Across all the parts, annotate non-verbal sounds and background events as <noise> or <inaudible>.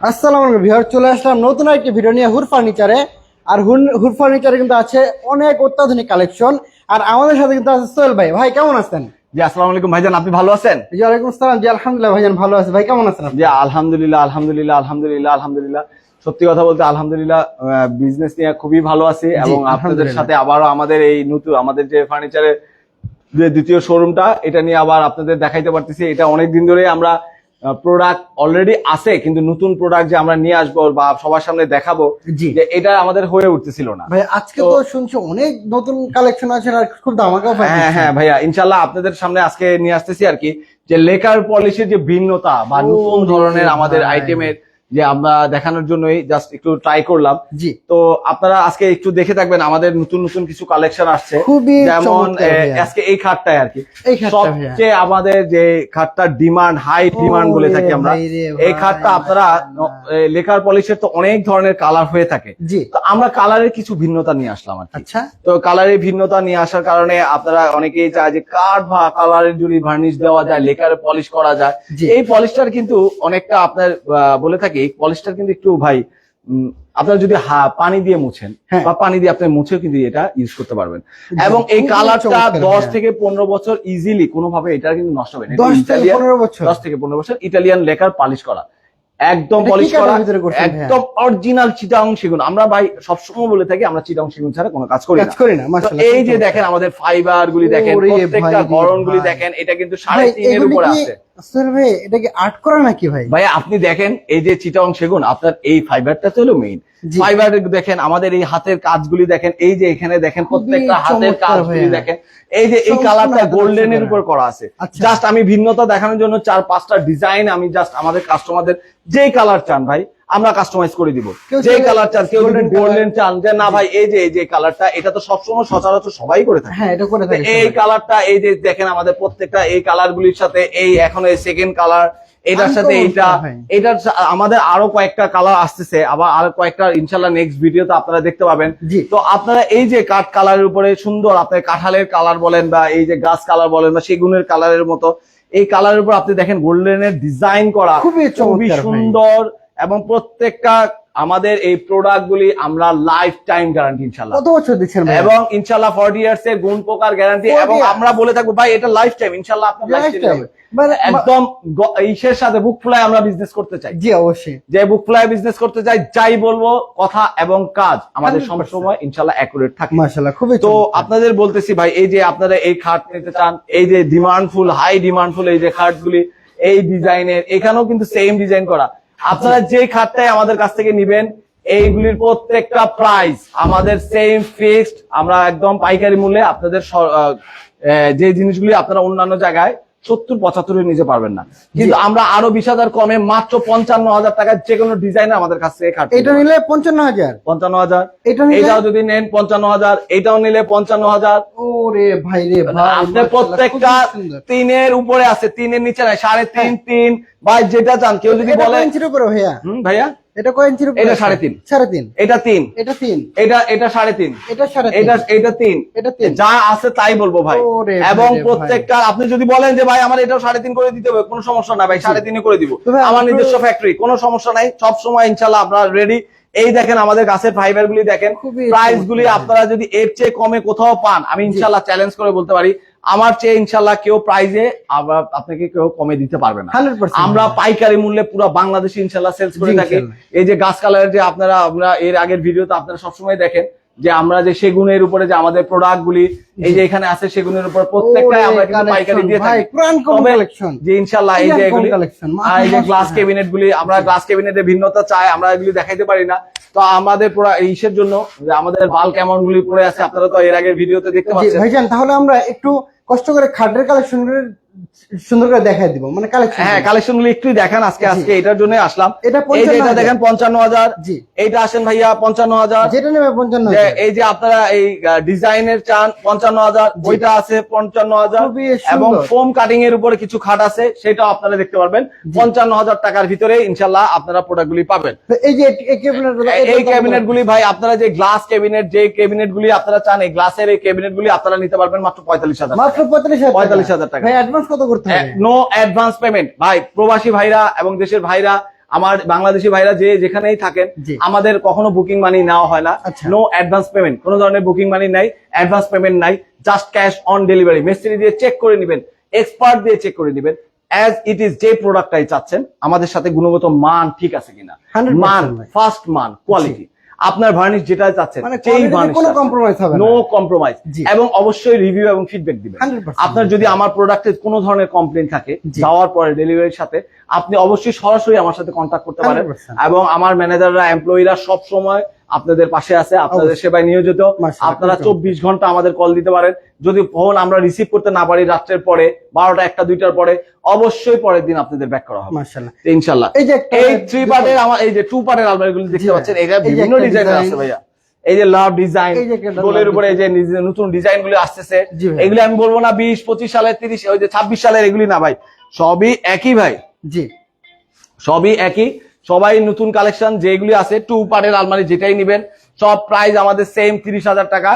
আসসালামু আলাইকুম ভিউয়ার চলে আসলাম নতুন একটি ভিডিও নিয়ে হুর ফার্নিচারে। আর হুর হুর ফার্নিচারে কিন্তু আছে অনেক অত্যাধুনিক কালেকশন। আর আমাদের সাথে কিন্তু আছে সোহেল ভাই। ভাই কেমন আছেন? জি আসসালামু আলাইকুম ভাইজান আপনি ভালো আছেন? জি ওয়ালাইকুম আসসালাম। জি আলহামদুলিল্লাহ ভাইজান ভালো আছে। ভাই কেমন আছেন জি আলহামদুলিল্লাহ আলহামদুলিল্লাহ আলহামদুলিল্লাহ আলহামদুলিল্লাহ। সত্যি কথা বলতে আলহামদুলিল্লাহ বিজনেস নিয়ে খুবই ভালো আছি এবং আপনাদের সাথে আবারও আমাদের এই নতুন আমাদের যে ফার্নিচারের যে দ্বিতীয় শোরুমটা এটা নিয়ে আবার আপনাদের দেখাইতে পারতেছি। এটা অনেক দিন ধরে আমরা প্রোডাক্ট অলরেডি আছে কিন্তু নতুন প্রোডাক্ট যে আমরা নিয়ে আসব বা সবার সামনে দেখাবো যে এটা আমাদের হয়ে উঠতেছিল না। ভাই আজকে তো শুনছো অনেক নতুন কালেকশন আছে আর খুব দামাকাও হ্যাঁ হ্যাঁ ভাইয়া ইনশাল্লাহ আপনাদের সামনে আজকে নিয়ে আসতেছি আর কি যে লেকার পলিশের যে ভিন্নতা বা নতুন ধরনের আমাদের আইটেমের যে আমরা দেখানোর জন্যই জাস্ট একটু ট্রাই করলাম। জি। তো আপনারা আজকে একটু দেখে থাকবেন আমাদের নতুন নতুন কিছু কালেকশন আসছে। খুবই যেমন। আজকে এই খাটটাই আর কি। সবচেয়ে আমাদের যে খাটটার ডিমান্ড হাই ডিমান্ড বলে থাকি আমরা এই খাটটা আপনারা লেকার পলিশের তো অনেক ধরনের কালার হয়ে থাকে। জি। তো আমরা কালারের কিছু ভিন্নতা নিয়ে আসলাম আচ্ছা। তো কালারের ভিন্নতা নিয়ে আসার কারণে আপনারা অনেকেই চায় যে কাঠ বা কালারের যদি ভার্নিশ দেওয়া যায় লেখার পলিশ করা যায়। এই পলিশটার কিন্তু অনেকটা আপনার বলে থাকি এই পলিশটার কিন্তু একটু ভাই আপনার যদি হা- পানি দিয়ে মুছেন হ্যাঁ। বা পানি দিয়ে আপনি মুছেও কিন্তু এটা ইউজ করতে পারবেন। এবং এই কালারটা দশ। থেকে পনেরো বছর ইজিলি কোনোভাবে এটা কিন্তু নষ্ট হবে না। দশ থেকে পনেরো বছর। থেকে ইটালিয়ান লেকার পালিশ করা। একদম পলিশ করা একদম অরিজিনাল চিটাং সেগুন। আমরা ভাই সবসময় বলে থাকি আমরা চিটাং সেগুন ছাড়া কোনো কাজ করি না। করি না এই যে দেখেন আমাদের ফাইবার গুলি দেখেন প্রত্যেকটা ভাই গুলি দেখেন এটা কিন্তু সাড়ে তিনের উপরে আছে। ভাই এটা কি আর্ট করা নাকি ভাই? ভাই আপনি দেখেন এই যে চিটাং সেগুন আপনার এই ফাইবারটা তো হলো মেইন ফাইবার দেখেন আমাদের এই হাতের কাজগুলি দেখেন এই যে এখানে দেখেন প্রত্যেকটা হাতের কাজগুলি দেখেন এই যে এই কালারটা গোল্ডেন গোল্ডেনের উপর করা আছে। আচ্ছা। জাস্ট আমি ভিন্নতা দেখানোর জন্য চার পাঁচটা ডিজাইন আমি জাস্ট আমাদের কাস্টমারদের যেই কালার চান ভাই আমরা কাস্টমাইজ করে দিব। কেউ যেই চাইলে কালার চান কেউ যদি গোল্ডেন চান যে না ভাই এই যে এই যে কালারটা এটা তো সবসময় সচরাচর সবাই করে থাকে। হ্যাঁ এটা করে থাকে এই কালারটা এই যে দেখেন আমাদের প্রত্যেকটা এই কালার গুলির সাথে এই এখন এই সেকেন্ড কালার এটার সাথে এইটা এটার আমাদের আরও কয়েকটা কালার আসতেছে আবার আরও কয়েকটা ইনশাল্লাহ নেক্সট ভিডিওতে আপনারা দেখতে পাবেন। তো আপনারা এই যে কাঠ কালারের উপরে সুন্দর আপনার কাঁঠালের কালার বলেন বা এই যে গাছ কালার বলেন বা সেগুনের কালারের মতো এই কালারের উপর আপনি দেখেন গোল্ডেনের ডিজাইন করা খুবই সুন্দর এবং প্রত্যেকটা আমাদের এই প্রোডাক্ট গুলি আমরা লাইফ টাইম গ্যারান্টি ইনশাল্লাহ কত বছর দিচ্ছেন এবং ইনশাল্লাহ ফর্টি ইয়ার্স এর গুণ পোকার গ্যারান্টি এবং আমরা বলে থাকব ভাই এটা লাইফ টাইম ইনশাল্লাহ আপনার লাইফ টাইম একদম ইসের সাথে বুক ফুলাই আমরা বিজনেস করতে চাই। জি অবশ্যই। যে বুক ফুলাই বিজনেস করতে চাই যাই বলব কথা এবং কাজ আমাদের 100% সবসময় ইনশাল্লাহ অ্যাকুরেট থাকে। মাশাআল্লাহ খুবই তো আপনাদের বলতেছি ভাই এই যে আপনারা এই খাট নিতে চান এই যে ডিমান্ডফুল হাই ডিমান্ডফুল এই যে খাটগুলি এই ডিজাইনের এখানেও কিন্তু সেম ডিজাইন করা। আপনারা যে খাতটাই আমাদের কাছ থেকে নিবেন, এইগুলির প্রত্যেকটা প্রাইস আমাদের সেম ফিক্সড আমরা একদম পাইকারি মূল্যে আপনাদের যে জিনিসগুলি আপনারা অন্যান্য জায়গায় সত্তর পঁচাত্তরে নিতে পারবেন না। কিন্তু আমরা আরও বিশ হাজার কমে মাত্র পঞ্চান্ন হাজার টাকার যে কোনো ডিজাইনের আমাদের কাছ থেকে এটা নিলে পঞ্চান্ন হাজার। পঞ্চান্ন হাজার। এটা এটাও যদি নেন পঞ্চান্ন হাজার এটাও নিলে পঞ্চান্ন হাজার। ওরে ভাই রে ভাই মানে আপনার প্রত্যেকটা তিনের উপরে আছে তিনের নিচে নাই সাড়ে তিন তিন ভাই যেটা চান কেউ যদি বলে উপরে ভাইয়া? হুম ভাইয়া? এটা কয় ইঞ্চির এটা? সাড়ে তিন। সাড়ে তিন। এটা তিন। এটা তিন। এটা এটা সাড়ে তিন। এটা সাড়ে এটা এটা তিন। এটা তিন। যা আছে তাই বলব ভাই। এবং প্রত্যেকটা আপনি যদি বলেন যে ভাই আমার এটাও সাড়ে তিন করে দিতে হবে কোনো সমস্যা না ভাই সাড়ে তিনে করে দিব। আমার নিজস্ব ফ্যাক্টরি কোনো সমস্যা নাই। সব সময় ইনশাল্লাহ আপনারা রেডি এই দেখেন আমাদের গাছের ফাইবার গুলি দেখেন। প্রাইস গুলি আপনারা যদি এর চেয়ে কমে কোথাও পান আমি ইনশাল্লাহ চ্যালেঞ্জ করে বলতে পারি। আমার চেয়ে ইনশাল্লাহ কেউ প্রাইজে আবার আপনাকে কেউ কমে দিতে পারবে না। আমরা পাইকারি মূল্যে পুরো বাংলাদেশে ইনশাল্লাহ সেলস করে থাকি। এই যে গাছ কালারের যে আপনারা আমরা এর আগের ভিডিওতে আপনারা সবসময় দেখেন যে আমরা যে সেগুনের উপরে যে আমাদের প্রোডাক্ট গুলি এই যে এখানে আছে সেগুনের উপর প্রত্যেকটাই আমরা কিন্তু পাইকারি দিয়ে থাকি। পুরান কোন তবে collection? যে ইনশাল্লাহ এই যে এগুলি এই যে গ্লাস ক্যাবিনেট গুলি আমরা গ্লাস ক্যাবিনেটের ভিন্নতা চাই আমরা এগুলি দেখাইতে পারি না। তো আমাদের পুরো ইসের জন্য যে আমাদের বাল্ক অ্যামাউন্ট গুলি পড়ে আছে আপনারা তো এর আগের ভিডিওতে দেখতে পাচ্ছেন। ভাইজান তাহলে আমরা একটু কষ্ট করে খাটের কালেকশন সুন্দর করে দেখাই দিব মানে কালেকশন হ্যাঁ কালেকশন গুলি একটু দেখান আজকে আজকে এটার জন্য আসলাম। এটা এটা দেখেন পঞ্চান্ন হাজার। জি। এইটা আসেন ভাইয়া পঞ্চান্ন হাজার। যেটা নেবে পঞ্চান্ন এই যে আপনারা এই ডিজাইনের চান পঞ্চান্ন হাজার ওইটা আছে পঞ্চান্ন হাজার। এবং ফোম কাটিং এর উপরে কিছু খাট আছে সেটাও আপনারা দেখতে পারবেন। পঞ্চান্ন হাজার টাকার ভিতরে ইনশাল্লাহ আপনারা প্রোডাক্ট গুলি পাবেন। এই যে এই ক্যাবিনেট গুলি ভাই আপনারা যে গ্লাস ক্যাবিনেট যে ক্যাবিনেট গুলি আপনারা চান এই গ্লাসের এই ক্যাবিনেট গুলি আপনারা নিতে পারবেন মাত্র পঁয়তাল্লিশ হাজার মাত্র পঁয়তাল্লিশ হাজার 45,000 টাকা। অ্যাডভান্স কত করতে হবে? নো অ্যাডভান্স পেমেন্ট ভাই প্রবাসী ভাইরা এবং দেশের ভাইরা আমার বাংলাদেশি ভাইরা যে যেখানেই থাকেন আমাদের কখনো বুকিং মানি নেওয়া হয় না। নো অ্যাডভান্স পেমেন্ট কোনো ধরনের বুকিং মানি নাই অ্যাডভান্স পেমেন্ট নাই জাস্ট ক্যাশ অন ডেলিভারি মিস্ত্রি দিয়ে চেক করে নেবেন এক্সপার্ট দিয়ে চেক করে নেবেন অ্যাজ ইট ইজ যে প্রোডাক্টটাই চাচ্ছেন আমাদের সাথে গুণগত মান ঠিক আছে কিনা। মান ফার্স্ট মান কোয়ালিটি আপনার ভার্নিশ যেটা চাচ্ছেন কোনো হবে না। no এবং অবশ্যই রিভিউ এবং ফিডব্যাক দিবেন। আপনার যদি আমার প্রোডাক্টে কোনো ধরনের কমপ্লেন থাকে যাওয়ার পরে ডেলিভারির সাথে আপনি অবশ্যই সরাসরি আমার সাথে কন্ট্যাক্ট করতে পারেন। এবং আমার ম্যানেজাররা এমপ্লয়িরা সব সময় আপনাদের পাশে আছে আপনাদের সেবায় নিয়োজিত। আপনারা চব্বিশ ঘণ্টা আমাদের কল দিতে পারেন। যদি ফোন আমরা রিসিভ করতে না পারি রাত্রের পরে বারোটা একটা দুইটার পরে অবশ্যই পরের দিন আপনাদের ব্যাক করা হবে। ইনশাল্লাহ এই যে এই থ্রি পার্টের আমার এই যে টু পার্টের আলমারিগুলো দেখতে পাচ্ছেন এটা বিভিন্ন ডিজাইনের আছে ভাইয়া। এই যে লাভ ডিজাইন গোলের উপরে এই যে নতুন ডিজাইনগুলো আসতেছে এগুলি আমি বলব না বিশ পঁচিশ সালের তিরিশ ওই যে ছাব্বিশ সালের এগুলি না ভাই। সবই একই ভাই। জি। সবই একই। সবাই নতুন কালেকশন যেগুলি আছে টু পার্টের আলমারি যেটাই নিবেন সব প্রাইস আমাদের সেম তিরিশ হাজার টাকা।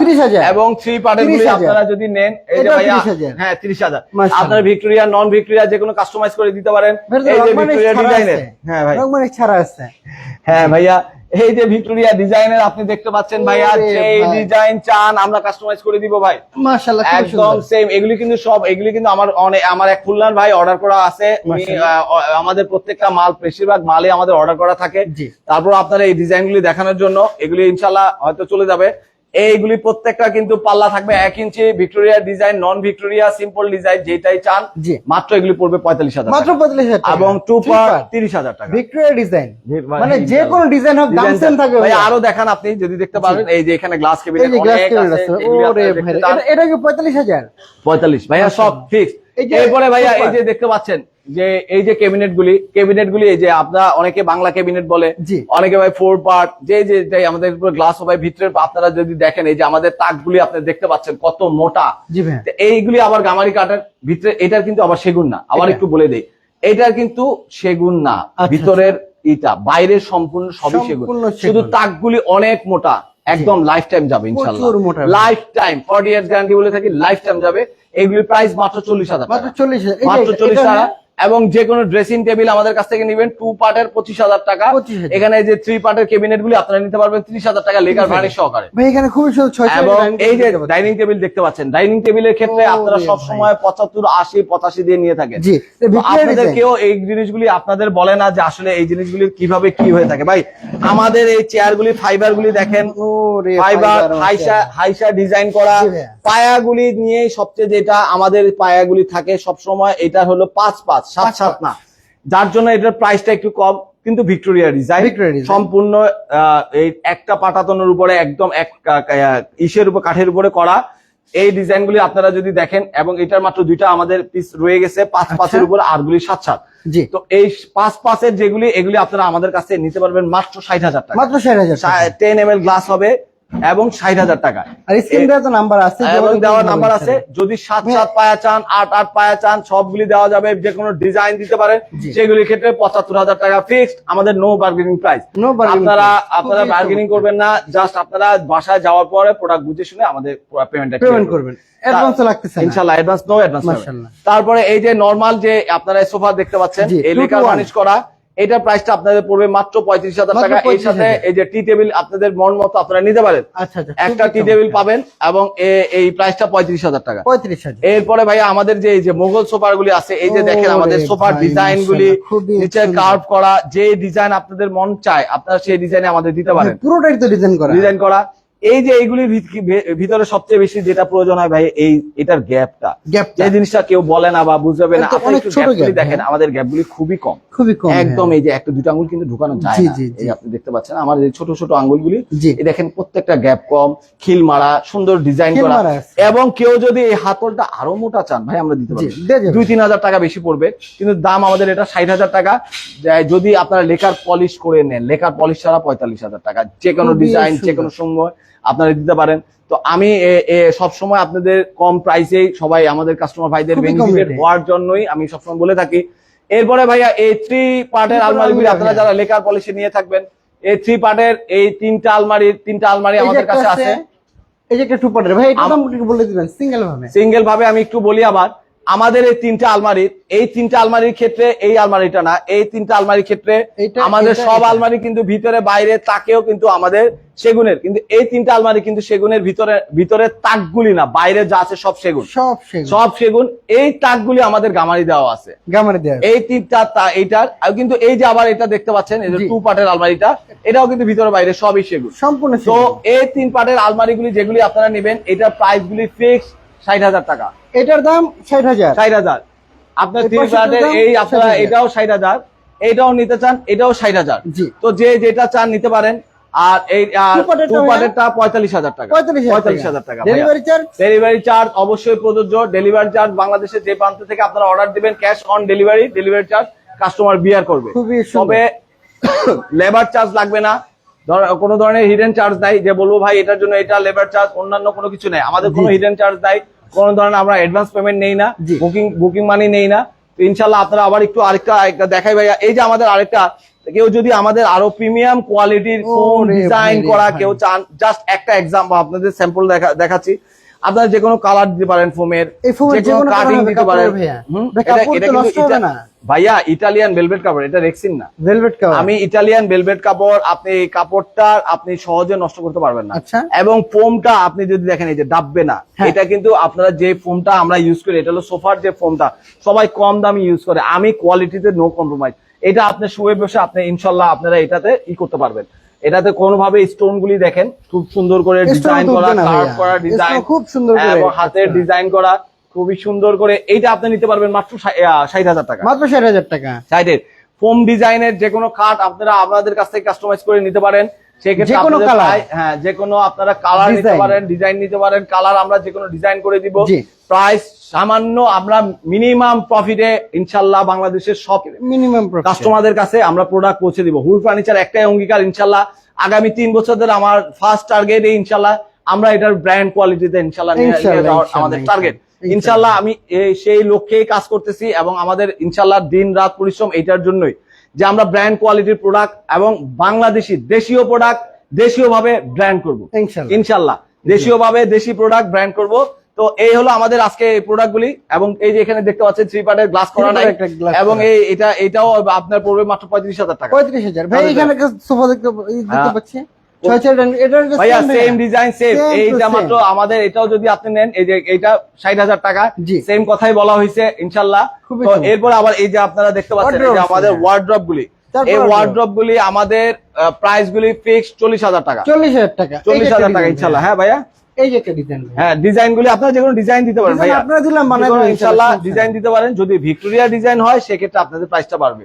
এবং থ্রি পার্টের গুলি আপনারা যদি নেন এই যে ভাইয়া হ্যাঁ তিরিশ হাজার। আপনারা ভিক্টোরিয়া নন ভিক্টোরিয়া যে কোনো কাস্টমাইজ করে দিতে পারেন। এই যে ভিক্টোরিয়া ডিজাইনের হ্যাঁ ভাই। ছাড়া আছে। হ্যাঁ ভাইয়া এই যে ভিক্টোরিয়া ডিজাইনের আপনি দেখতে পাচ্ছেন ভাই আর এই ডিজাইন চান আমরা কাস্টমাইজ করে দিব ভাই। মাশাআল্লাহ একদম সেম এগুলি কিন্তু সব এগুলি কিন্তু আমার অনেক আমার এক খুলনার ভাই অর্ডার করা আছে। আমাদের প্রত্যেকটা মাল বেশিরভাগ মালে আমাদের অর্ডার করা থাকে। জি। তারপর আপনারা এই ডিজাইনগুলি দেখানোর জন্য এগুলি ইনশাল্লাহ হয়তো চলে যাবে। এইগুলি প্রত্যেকটা কিন্তু পাল্লা থাকবে এক inch Victoria design non Victoria simple design যেটাই চান জি। মাত্র এগুলি পড়বে পঁয়তাল্লিশ হাজার মাত্র পঁয়তাল্লিশ হাজার এবং টু পার তিরিশ হাজার টাকা। Victoria design. মানে যে কোনো ডিজাইন হোক দাম সেম থাকবে ভাই ভাইয়া। আরও দেখান আপনি যদি দেখতে পারবেন এই যে এখানে গ্লাস গ্লাস অনেক আছে ওরে ভাই এটা- কি পঁয়তাল্লিশ হাজার? পঁয়তাল্লিশ। ভাইয়া সব ফিক্স এরপরে ভাইয়া এই যে দেখতে পাচ্ছেন যে এই যে ক্যাবিনেট গুলি ক্যাবিনেট গুলি এই যে আপনারা অনেকে বাংলা ক্যাবিনেট বলে অনেকে ভাই ফোর পার্ট যে যে আমাদের গ্লাস হবে ভিতরে আপনারা যদি দেখেন এই যে আমাদের তাকগুলি আপনি দেখতে পাচ্ছেন কত মোটা। এইগুলি আবার গামারি কাঠের ভিতরে এটার কিন্তু আবার সেগুন না। আবার একটু বলে দেই এটার কিন্তু সেগুন না আচ্ছা, ভিতরের ইটা বাইরের সম্পূর্ণ সবই সেগুন। শুধু তাকগুলি অনেক মোটা একদম লাইফ টাইম যাবে ইনশাল্লাহ life time forty years guarantee বলে থাকি লাইফ টাইম যাবে। এগুলির প্রাইস মাত্র চল্লিশ হাজার মাত্র চল্লিশ হাজার। মাত্র চল্লিশ টাকা এবং যে কোনো ড্রেসিং টেবিল আমাদের কাছ থেকে নেবেন টু পার্টের পঁচিশ হাজার টাকা। এখানে যে থ্রি পার্টের কেবিনেট গুলি আপনারা নিতে পারবেন ত্রিশ হাজার টাকা লেগার ভার্নিশ সহকারে। এখানে খুবই এবং এই যে ডাইনিং টেবিল দেখতে পাচ্ছেন ডাইনিং টেবিলের ক্ষেত্রে আপনারা সব ভাই। সময় পঁচাত্তর আশি পঁচাশি দিয়ে নিয়ে থাকেন। আপনাদের কেউ এই জিনিসগুলি আপনাদের বলে না যে আসলে এই জিনিসগুলি কীভাবে কি হয়ে থাকে। ভাই আমাদের এই চেয়ার গুলি ফাইবার গুলি দেখেন ফাইবার হাইসা হাইসা ডিজাইন করা। পায়াগুলি নিয়ে সবচেয়ে যেটা আমাদের পায়াগুলি থাকে সব সময় এটা হলো পাঁচ পাঁচ। সাত সাত না। যার জন্য এটার প্রাইসটা একটু কম কিন্তু ভিক্টোরিয়া ডিজাইন সম্পূর্ণ এই একটা পাটাতনের উপরে একদম এক ইসের উপর কাঠের উপরে করা। এই ডিজাইনগুলি আপনারা যদি দেখেন এবং এটার মাত্র দুইটা আমাদের পিস রয়ে গেছে পাঁচ আচ্ছা। পাঁচের উপর আরগুলি সাত সাত। তো এই পাঁচ পাঁচের যেগুলি এগুলি আপনারা আমাদের কাছে নিতে পারবেন মাত্র ষাট হাজার টাকা। মাত্র ষাট হাজার টেন এম এল গ্লাস হবে। এবং ষাট হাজার টাকা। আর স্ক্রিন দেওয়া তো নাম্বার আছে এবং নাম্বার আছে যদি সাত সাত পায়া চান আট আট পায়া চান সবগুলি দেওয়া যাবে যে কোনো ডিজাইন দিতে পারেন। সেগুলির ক্ষেত্রে পঁচাত্তর হাজার টাকা ফিক্সড আমাদের নো বার্গেনিং প্রাইস bargaining আপনারা আপনারা বার্গেনিং করবেন না জাস্ট আপনারা বাসায় যাওয়ার পরে প্রোডাক্ট বুঝে শুনে আমাদের পেমেন্টটা পেমেন্ট করবেন। না। নো। তারপরে এই যে নর্মাল যে আপনারা সোফা দেখতে পাচ্ছেন এই to মানিশ করা এটার প্রাইসটা আপনাদের পড়বে মাত্র পঁয়ত্রিশ হাজার টাকা। এই 35,000 সাথে এই যে টি টেবিল আপনাদের মন মতো আপনারা নিতে পারেন। আচ্ছা আচ্ছা একটা টি টেবিল পাবেন এবং এই প্রাইসটা পঁয়ত্রিশ হাজার টাকা। পঁয়ত্রিশ এরপরে ভাইয়া আমাদের যে এই যে মোগল সোফার গুলি আছে এই যে দেখেন আমাদের সোফার ডিজাইন গুলি নিচে কার্ভ করা যে ডিজাইন আপনাদের মন চায় আপনারা সেই ডিজাইনে আমাদের দিতে পারেন। পুরোটাই তো ডিজাইন করা। ডিজাইন করা। এই যে এইগুলির ভিত- ভিতরে সবচেয়ে বেশি যেটা প্রয়োজন হয় ভাই এই এটার গ্যাপটা। যে জিনিসটা কেউ বলে না বা বুঝবে না। দেখেন হ্যাঁ। আমাদের গ্যাপগুলি খুবই কম। খুবই কম একদম হ্যাঁ। এই যে একটা দুটো আঙ্গুল কিন্তু ঢুকানো যায় না। আপনি দেখতে পাচ্ছেন আমার এই ছোট ছোট আঙ্গুলগুলি জি। এই দেখেন প্রত্যেকটা গ্যাপ কম খিল মারা সুন্দর ডিজাইন করা। এবং কেউ যদি এই হাতলটা আরও মোটা চান ভাই আমরা দিতে যাবেন। দুই তিন হাজার টাকা বেশি পড়বে কিন্তু দাম আমাদের এটা ষাট হাজার টাকা। যদি আপনারা লেকার পলিশ করে নেন লেকার পলিশ ছাড়া পঁয়তাল্লিশ হাজার টাকা। যে কোনো ডিজাইন যে কোনো সময়। আপনারা দিতে পারেন। তো আমি সব সময় আপনাদের কম প্রাইসেই সবাই আমাদের কাস্টমার ভাইদের বেনিফিটেড হওয়ার জন্যই আমি সবসময় বলে থাকি। এরপরে ভাইয়া এই থ্রি পার্টের আলমারিগুলি আলমারি, আপনারা। যারা লেখার পলিসি নিয়ে থাকবেন এই থ্রি পার্টের এই তিনটা আলমারি তিনটা আলমারি আমাদের কাছে আছে এই যে একটা টু পার্টের ভাই এটা একটু বলে দিবেন সিঙ্গেল ভাবে। সিঙ্গেল ভাবে আমি একটু বলি আবার। আমাদের এই তিনটা আলমারি এই তিনটা আলমারির ক্ষেত্রে এই আলমারিটা না এই তিনটা আলমারির ক্ষেত্রে আমাদের সব আলমারি কিন্তু ভিতরে বাইরে তাকেও কিন্তু আমাদের সেগুনের কিন্তু এই তিনটা আলমারি কিন্তু সেগুনের ভিতরে ভিতরে তাকগুলি না বাইরে যা আছে সব সেগুন। সব সেগুন। সব সেগুন এই তাকগুলি আমাদের গামারি দেওয়া আছে। গামারে দেওয়া এই তিনটা তা- এইটার কিন্তু এই যে আবার এটা দেখতে পাচ্ছেন এই যে টু পার্টের আলমারিটা এটাও কিন্তু ভিতরে বাইরে সবই সেগুন। সম্পূর্ণ তো এই তিন পার্টের আলমারিগুলি যেগুলি আপনারা নেবেন এটার প্রাইস গুলি ফিক্স ষাট হাজার টাকা। এটার দাম ষাট হাজার। ষাট হাজার। আপনার এই আপনারা এটাও ষাট হাজার এইটাও নিতে চান এটাও ষাট হাজার। তো যে যেটা চান নিতে পারেন আর এই Two part-এরটা টু ভাইয়া? পার্টেরটা পঁয়তাল্লিশ হাজার টাকা। পঁয়তাল্লিশ হাজার টাকা। ডেলিভারি চার্জ ডেলিভারি চার্জ অবশ্যই প্রযোজ্য। ডেলিভারি চার্জ বাংলাদেশের যে প্রান্ত থেকে আপনারা অর্ডার দিবেন cash on delivery delivery charge customer bear করবে। তবে <coughs> লেবার চার্জ লাগবে না। কোনো ধরনের হিডেন চার্জ নাই যে বলব ভাই এটার জন্য এটা লেবার চার্জ অন্যান্য কোনো কিছু নেই। আমাদের কোনো হিডেন চার্জ নাই কোনো ধরনের আমরা অ্যাডভান্স পেমেন্ট নেই না বুকিং বুকিং মানি নেই না। ইনশাল্লাহ আপনারা আবার একটু আরেকটা আরেকটা দেখাই ভাইয়া। এই যে আমাদের আরেকটা কেউ যদি আমাদের আরও প্রিমিয়াম কোয়ালিটির ফোন ডিজাইন করা কেউ চান জাস্ট একটা এক্সাম্পল আপনাদের স্যাম্পল দেখাচ্ছি। আপনারা যে কোনো কালার দিতে পারেন ফোমের যে কোনো কাটিং দিতে পারেন। ভাইয়া। কাপড় ইটালিয়ান ভেলভেট কাপড় এটা রেক্সিন না। ভেলভেট কাভার আমি ইটালিয়ান ভেলভেট কাপড় আপনি এই কাপড়টা আপনি সহজে নষ্ট করতে পারবেন না। আচ্ছা। এবং ফোমটা আপনি যদি দেখেন এই যে ডাববে না হ্যাঁ। এটা কিন্তু আপনারা যে ফোমটা আমরা ইউজ করি এটা হলো সোফার যে ফোমটা সবাই কম দামি ইউজ করে। আমি কোয়ালিটিতে নো কম্প্রোমাইজ এটা আপনি শুয়ে বসে আপনি ইনশাল্লাহ আপনারা এটাতে ই করতে পারবেন। এটাতে কোনোভাবে স্টোন গুলি দেখেন খুব সুন্দর করে ডিজাইন করা কার্ভ করা ডিজাইন খুব সুন্দর করে এবং হাতের ডিজাইন করা খুবই সুন্দর করে এইটা আপনি নিতে পারবেন মাত্র ষাট হাজার টাকা। মাত্র ষাট হাজার টাকা। সাইডের ফোম ডিজাইনের যে কোনো কাঠ আপনারা আপনাদের কাছ থেকে কাস্টমাইজ করে নিতে পারেন। হ্যাঁ যে কোনো আপনারা কালার নিতে পারেন ডিজাইন নিতে পারেন কালার আমরা যে কোনো ডিজাইন করে দিব। প্রাইস সামান্য আমরা মিনিমাম প্রফিটে ইনশাল্লাহ বাংলাদেশের সব মিনিমাম কাস্টমারদের কাছে আমরা প্রোডাক্ট পৌঁছে দিব। হুল ফার্নিচার একটাই অঙ্গীকার ইনশাল্লাহ আগামী তিন বছর ধরে আমার ফার্স্ট টার্গেট ইনশাল্লাহ আমরা এটার ব্র্যান্ড কোয়ালিটিতে ইনশাল্লাহ আমাদের টার্গেট ইনশাল্লাহ। আমি এই- সেই লক্ষ্যেই কাজ করতেছি এবং আমাদের ইনশাল্লাহ দিন রাত পরিশ্রম এটার জন্যই। যে আমরা ব্র্যান্ড কোয়ালিটির প্রোডাক্ট এবং বাংলাদেশি দেশীয় প্রোডাক্ট দেশীয় ভাবে ব্র্যান্ড করব। ইনশাল্লাহ। দেশীয়ভাবে দেশীয় ভাবে দেশি প্রোডাক্ট ব্র্যান্ড করব। তো এই হলো আমাদের আজকে এই প্রোডাক্ট গুলি এবং এই যে এখানে দেখতে পাচ্ছেন থ্রি পার্টের গ্লাস করা নাই এবং এই এটা এটাও আপনার পড়বে মাত্র পঁয়ত্রিশ হাজার টাকা। পঁয়ত্রিশ হাজার। ভাই এখানে সোফা দেখতে হ্যাঁ। পাচ্ছি। ভাইয়া সেম ডিজাইন সেম এইটা মাত্র আমাদের এটাও যদি আপনি নেন এই যে এইটা ষাট হাজার টাকা। সেম কথাই বলা হয়েছে ইনশাল্লাহ। খুবই তো সুন্দর। এরপর আবার এই যে আপনারা দেখতে পাচ্ছেন এই যে Wardrobe আমাদের ওয়ার্ড্রপ গুলি তারপর এই ওয়ার্ড্রপ গুলি আমাদের প্রাইস গুলি ফিক্স চল্লিশ হাজার টাকা। চল্লিশ হাজার টাকা। চল্লিশ হাজার টাকা ইনশাল্লাহ। হ্যাঁ ভাইয়া? এই যে ডিজাইন হ্যাঁ ডিজাইন গুলি আপনারা যে কোনো ডিজাইন দিতে পারেন আপনারা দিলাম। ডিজাইন দিতে পারেন। যদি ভিক্টোরিয়া ডিজাইন হয় সেক্ষেত্রে আপনাদের প্রাইসটা বাড়বে।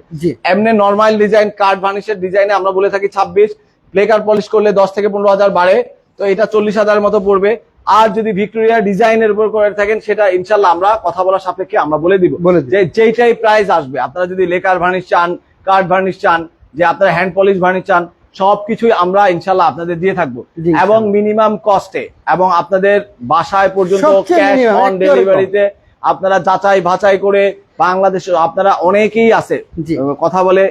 এমনি নর্মাল ডিজাইন কার্ড ভার্নিশের ডিজাইনে আমরা বলে থাকি ছাব্বিশ। প্লেকার পলিশ করলে দশ থেকে পনেরো হাজার বাড়ে তো এটা চল্লিশ হাজার মতো পড়বে। আর যদি ভিক্টোরিয়া ডিজাইনের উপর করে থাকেন সেটা ইনশাল্লাহ আমরা কথা বলার সাপেক্ষে আমরা বলে দিব। যে যেইটাই প্রাইস আসবে আপনারা যদি লেকার ভার্নিশ চান কার্ড ভার্নিশ চান যে আপনারা হ্যান্ড পলিশ ভার্নিশ চান সবকিছুই আমরা ইনশাল্লাহ আপনাদের দিয়ে থাকব। এবং মিনিমাম কস্টে এবং আপনাদের বাসায় পর্যন্ত ক্যাশ অন ডেলিভারিতে আপনারা যাচাই ভাচাই করে বাংলাদেশ আপনারা অনেকেই আছে। কথা বলে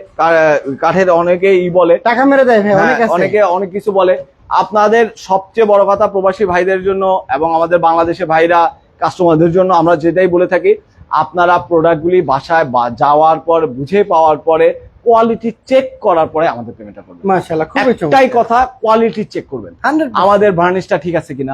কাঠের অনেকেই ই বলে। টাকা মেরে দেয় অনেক হ্যাঁ, অনেকে অনেক কিছু বলে। আপনাদের সবচেয়ে বড় কথা প্রবাসী ভাইদের জন্য এবং আমাদের বাংলাদেশে ভাইরা কাস্টমারদের জন্য আমরা যেটাই বলে থাকি আপনারা প্রোডাক্টগুলি বাসায় যাওয়ার পর বুঝে পাওয়ার পরে কোয়ালিটি চেক করার পরে আমাদের পেমেন্টটা করবেন। মাশাআল্লাহ খুবই চমৎকার। একটাই কথা কোয়ালিটি চেক করবেন। আমাদের ভার্নিশটা ঠিক আছে কিনা?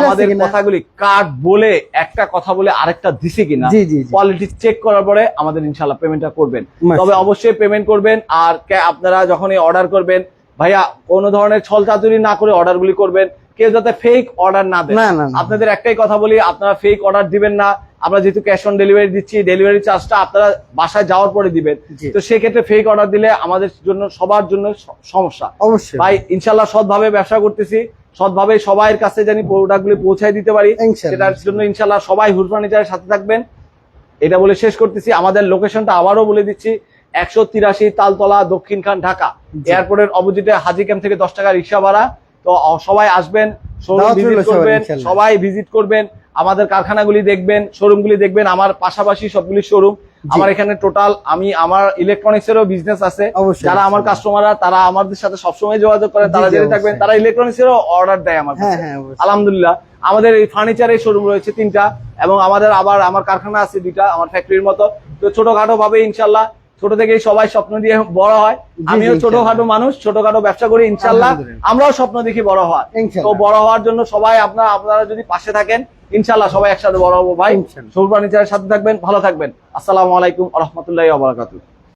আমাদের? কথাগুলি কাট বলে একটা কথা বলে আরেকটা দিছে কিনা। কোয়ালিটি চেক করার পরে আমাদের ইনশাল্লাহ পেমেন্টটা করবেন। তবে অবশ্যই পেমেন্ট করবেন আর আপনারা যখনই অর্ডার করবেন ভাইয়া কোনো ধরনের ছল চাতুরি না করে অর্ডার গুলি করবেন। কেউ যাতে ফেক অর্ডার না দেন না। আপনাদের একটাই কথা বলি আপনারা ফেক অর্ডার দিবেন না। আমরা যেহেতু ক্যাশ অন ডেলিভারি দিচ্ছি ডেলিভারি চার্জটা আপনারা বাসায় যাওয়ার পরে দিবেন। তো সেক্ষেত্রে ফেক অর্ডার দিলে আমাদের জন্য সবার জন্য সমস্যা। অবশ্যই। ভাই ইনশাল্লাহ সৎভাবে ব্যবসা করতেছি সৎভাবে সবাইয়ের কাছে জানি প্রোডাক্ট গুলি পৌঁছায় দিতে পারি। সেটার জন্য ইনশাল্লাহ সবাই হুড ফার্নিচারের সাথে থাকবেন। এটা বলে শেষ করতেছি। আমাদের লোকেশনটা আবারও বলে দিচ্ছি একশো তিরাশি তালতলা দক্ষিণ খান ঢাকা। এয়ারপোর্টের অপোজিটে হাজি ক্যাম্প থেকে দশ টাকা রিক্সা ভাড়া। তো সবাই আসবেন সবাই ভিজিট করবেন আমাদের কারখানাগুলি দেখবেন শোরুমগুলি দেখবেন আমার পাশাপাশি সবগুলি শোরুম আমার এখানে টোটাল আমি আমার ইলেকট্রনিক্স এরও বিজনেস আছে যারা আমার। কাস্টমাররা তারা আমাদের সাথে সবসময় যোগাযোগ করে তারা জেনে থাকবেন। তারা ইলেকট্রনিক্স এরও অর্ডার দেয় আমার হ্যাঁ। হ্যাঁ। আলহামদুলিল্লাহ আমাদের এই ফার্নিচারের শোরুম রয়েছে তিনটা এবং আমাদের আবার আমার কারখানা আছে দুইটা আমার ফ্যাক্টরির মতো তো ছোটখাটো ভাবে ইনশাল্লাহ ছোট থেকে সবাই স্বপ্ন দিয়ে বড় হয়। আমিও ছোটখাটো মানুষ ছোটখাটো ব্যবসা করি ইনশাল্লাহ আমরাও স্বপ্ন দেখি বড় হওয়ার। তো বড় হওয়ার জন্য সবাই আপনারা আপনারা যদি পাশে থাকেন ইনশাল্লাহ সবাই একসাথে বড় হব। ভাই সুরবানিচারের ফার্নিচারের সাথে থাকবেন ভালো থাকবেন। আসসালামু আলাইকুম রহমতুল্লাহ আবরাকাতুহ